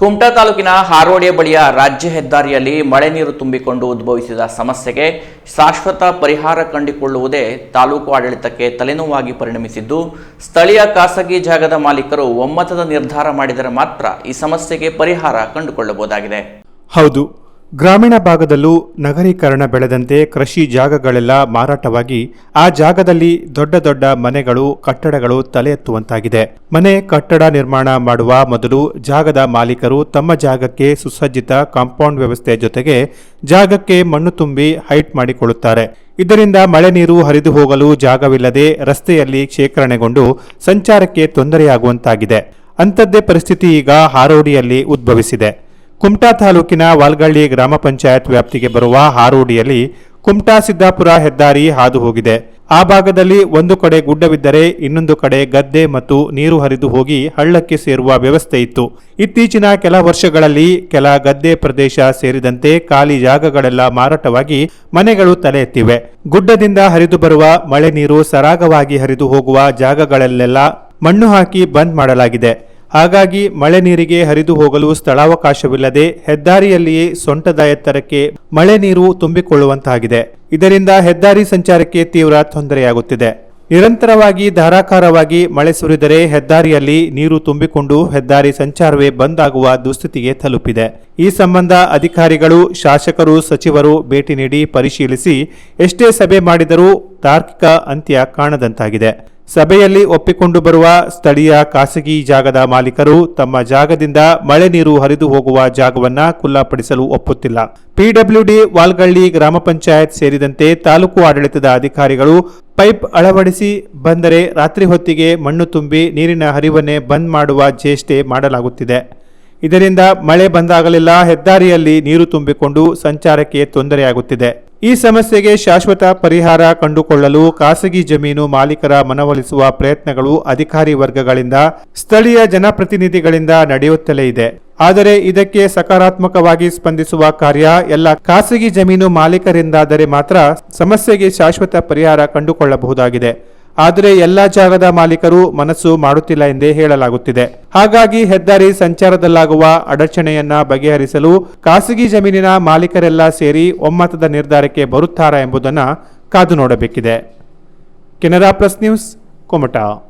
ಕುಮಟಾ ತಾಲೂಕಿನ ಹಾರೋಡಿಯ ಬಳಿಯ ರಾಜ್ಯ ಹೆದ್ದಾರಿಯಲ್ಲಿ ಮಳೆ ನೀರು ತುಂಬಿಕೊಂಡು ಉದ್ಭವಿಸಿದ ಸಮಸ್ಯೆಗೆ ಶಾಶ್ವತ ಪರಿಹಾರ ಕಂಡುಕೊಳ್ಳುವುದೇ ತಾಲೂಕು ಆಡಳಿತಕ್ಕೆ ತಲೆನೋವಾಗಿ ಪರಿಣಮಿಸಿದ್ದು, ಸ್ಥಳೀಯ ಖಾಸಗಿ ಜಾಗದ ಮಾಲೀಕರು ಒಮ್ಮತದ ನಿರ್ಧಾರ ಮಾಡಿದರೆ ಮಾತ್ರ ಈ ಸಮಸ್ಯೆಗೆ ಪರಿಹಾರ ಕಂಡುಕೊಳ್ಳಬಹುದಾಗಿದೆ. ಹೌದು. ಗ್ರಾಮೀಣ ಭಾಗದಲ್ಲೂ ನಗರೀಕರಣ ಬೆಳೆದಂತೆ ಕೃಷಿ ಜಾಗಗಳೆಲ್ಲ ಮಾರಾಟವಾಗಿ ಆ ಜಾಗದಲ್ಲಿ ದೊಡ್ಡ ದೊಡ್ಡ ಮನೆಗಳು, ಕಟ್ಟಡಗಳು ತಲೆ ಎತ್ತುವಂತಾಗಿದೆ. ಮನೆ ಕಟ್ಟಡ ನಿರ್ಮಾಣ ಮಾಡುವ ಮೊದಲು ಜಾಗದ ಮಾಲೀಕರು ತಮ್ಮ ಜಾಗಕ್ಕೆ ಸುಸಜ್ಜಿತ ಕಾಂಪೌಂಡ್ ವ್ಯವಸ್ಥೆ ಜೊತೆಗೆ ಜಾಗಕ್ಕೆ ಮಣ್ಣು ತುಂಬಿ ಹೈಟ್ ಮಾಡಿಕೊಳ್ಳುತ್ತಾರೆ. ಇದರಿಂದ ಮಳೆ ನೀರು ಹರಿದು ಹೋಗಲು ಜಾಗವಿಲ್ಲದೆ ರಸ್ತೆಯಲ್ಲಿ ಶೇಖರಣೆಗೊಂಡು ಸಂಚಾರಕ್ಕೆ ತೊಂದರೆಯಾಗುವಂತಾಗಿದೆ. ಅಂಥದ್ದೇ ಪರಿಸ್ಥಿತಿ ಈಗ ಹಾರೋಡಿಯಲ್ಲಿ ಉದ್ಭವಿಸಿದೆ. ಕುಮಟಾ ತಾಲೂಕಿನ ವಾಲ್ಗಳ್ಳಿ ಗ್ರಾಮ ಪಂಚಾಯತ್ ವ್ಯಾಪ್ತಿಗೆ ಬರುವ ಹಾರೋಡಿಯಲ್ಲಿ ಕುಮಟಾ ಸಿದ್ದಾಪುರ ಹೆದ್ದಾರಿ ಹಾದು ಹೋಗಿದೆ. ಆ ಭಾಗದಲ್ಲಿ ಒಂದು ಕಡೆ ಗುಡ್ಡವಿದ್ದರೆ ಇನ್ನೊಂದು ಕಡೆ ಗದ್ದೆ ಮತ್ತು ನೀರು ಹರಿದು ಹೋಗಿ ಹಳ್ಳಕ್ಕೆ ಸೇರುವ ವ್ಯವಸ್ಥೆ ಇತ್ತು. ಇತ್ತೀಚಿನ ಕೆಲ ವರ್ಷಗಳಲ್ಲಿ ಕೆಲ ಗದ್ದೆ ಪ್ರದೇಶ ಸೇರಿದಂತೆ ಖಾಲಿ ಜಾಗಗಳೆಲ್ಲ ಮಾರಾಟವಾಗಿ ಮನೆಗಳು ತಲೆ ಎತ್ತಿವೆ. ಗುಡ್ಡದಿಂದ ಹರಿದು ಬರುವ ಮಳೆ ನೀರು ಸರಾಗವಾಗಿ ಹರಿದು ಹೋಗುವ ಜಾಗಗಳಲ್ಲೆಲ್ಲ ಮಣ್ಣು ಹಾಕಿ ಬಂದ್ ಮಾಡಲಾಗಿದೆ. ಹಾಗಾಗಿ ಮಳೆ ನೀರಿಗೆ ಹರಿದು ಹೋಗಲು ಸ್ಥಳಾವಕಾಶವಿಲ್ಲದೆ ಹೆದ್ದಾರಿಯಲ್ಲಿಯೇ ಸೊಂಟದ ಎತ್ತರಕ್ಕೆ ಮಳೆ ನೀರು ತುಂಬಿಕೊಳ್ಳುವಂತಾಗಿದೆ. ಇದರಿಂದ ಹೆದ್ದಾರಿ ಸಂಚಾರಕ್ಕೆ ತೀವ್ರ ತೊಂದರೆಯಾಗುತ್ತಿದೆ. ನಿರಂತರವಾಗಿ ಧಾರಾಕಾರವಾಗಿ ಮಳೆ ಸುರಿದರೆ ಹೆದ್ದಾರಿಯಲ್ಲಿ ನೀರು ತುಂಬಿಕೊಂಡು ಹೆದ್ದಾರಿ ಸಂಚಾರವೇ ಬಂದ್ ಆಗುವ ದುಸ್ಥಿತಿಗೆ ತಲುಪಿದೆ. ಈ ಸಂಬಂಧ ಅಧಿಕಾರಿಗಳು, ಶಾಸಕರು, ಸಚಿವರು ಭೇಟಿ ನೀಡಿ ಪರಿಶೀಲಿಸಿ ಎಷ್ಟೇ ಸಭೆ ಮಾಡಿದರೂ ತಾರ್ಕಿಕ ಅಂತ್ಯ ಕಾಣದಂತಾಗಿದೆ. ಸಭೆಯಲ್ಲಿ ಒಪ್ಪಿಕೊಂಡು ಬರುವ ಸ್ಥಳೀಯ ಖಾಸಗಿ ಜಾಗದ ಮಾಲೀಕರು ತಮ್ಮ ಜಾಗದಿಂದ ಮಳೆ ನೀರು ಹರಿದು ಹೋಗುವ ಜಾಗವನ್ನ ಖುಲ್ಲಾಪಡಿಸಲು ಒಪ್ಪುತ್ತಿಲ್ಲ. ಪಿಡಬ್ಲ್ಯೂಡಿ ವಾಲ್ಗಳ್ಳಿ ಗ್ರಾಮ ಪಂಚಾಯತ್ ಸೇರಿದಂತೆ ತಾಲೂಕು ಆಡಳಿತದ ಅಧಿಕಾರಿಗಳು ಪೈಪ್ ಅಳವಡಿಸಿ ಬಂದರೆ ರಾತ್ರಿ ಹೊತ್ತಿಗೆ ಮಣ್ಣು ತುಂಬಿ ನೀರಿನ ಹರಿವನ್ನೇ ಬಂದ್ ಮಾಡುವ ಚೇಷ್ಟೆ ಮಾಡಲಾಗುತ್ತಿದೆ. ಇದರಿಂದ ಮಳೆ ಬಂದಾಗಲೆಲ್ಲ ಹೆದ್ದಾರಿಯಲ್ಲಿ ನೀರು ತುಂಬಿಕೊಂಡು ಸಂಚಾರಕ್ಕೆ ತೊಂದರೆಯಾಗುತ್ತಿದೆ. ಈ ಸಮಸ್ಯೆಗೆ ಶಾಶ್ವತ ಪರಿಹಾರ ಕಂಡುಕೊಳ್ಳಲು ಖಾಸಗಿ ಜಮೀನು ಮಾಲೀಕರ ಮನವೊಲಿಸುವ ಪ್ರಯತ್ನಗಳು ಅಧಿಕಾರಿ ವರ್ಗಗಳಿಂದ, ಸ್ಥಳೀಯ ಜನಪ್ರತಿನಿಧಿಗಳಿಂದ ನಡೆಯುತ್ತಲೇ ಇದೆ. ಆದರೆ ಇದಕ್ಕೆ ಸಕಾರಾತ್ಮಕವಾಗಿ ಸ್ಪಂದಿಸುವ ಕಾರ್ಯ ಎಲ್ಲ ಖಾಸಗಿ ಜಮೀನು ಮಾಲೀಕರಿಂದಾದರೆ ಮಾತ್ರ ಸಮಸ್ಯೆಗೆ ಶಾಶ್ವತ ಪರಿಹಾರ ಕಂಡುಕೊಳ್ಳಬಹುದಾಗಿದೆ. ಆದರೆ ಎಲ್ಲ ಜಾಗದ ಮಾಲೀಕರು ಮನಸ್ಸು ಮಾಡುತ್ತಿಲ್ಲ ಎಂದೇ ಹೇಳಲಾಗುತ್ತಿದೆ. ಹಾಗಾಗಿ ಹೆದ್ದಾರಿ ಸಂಚಾರದಲ್ಲಾಗುವ ಅಡಚಣೆಯನ್ನ ಬಗೆಹರಿಸಲು ಖಾಸಗಿ ಜಮೀನಿನ ಮಾಲೀಕರೆಲ್ಲ ಸೇರಿ ಒಮ್ಮತದ ನಿರ್ಧಾರಕ್ಕೆ ಬರುತ್ತಾರಾ ಎಂಬುದನ್ನು ಕಾದು ನೋಡಬೇಕಿದೆ. Canara plus news, Kumta.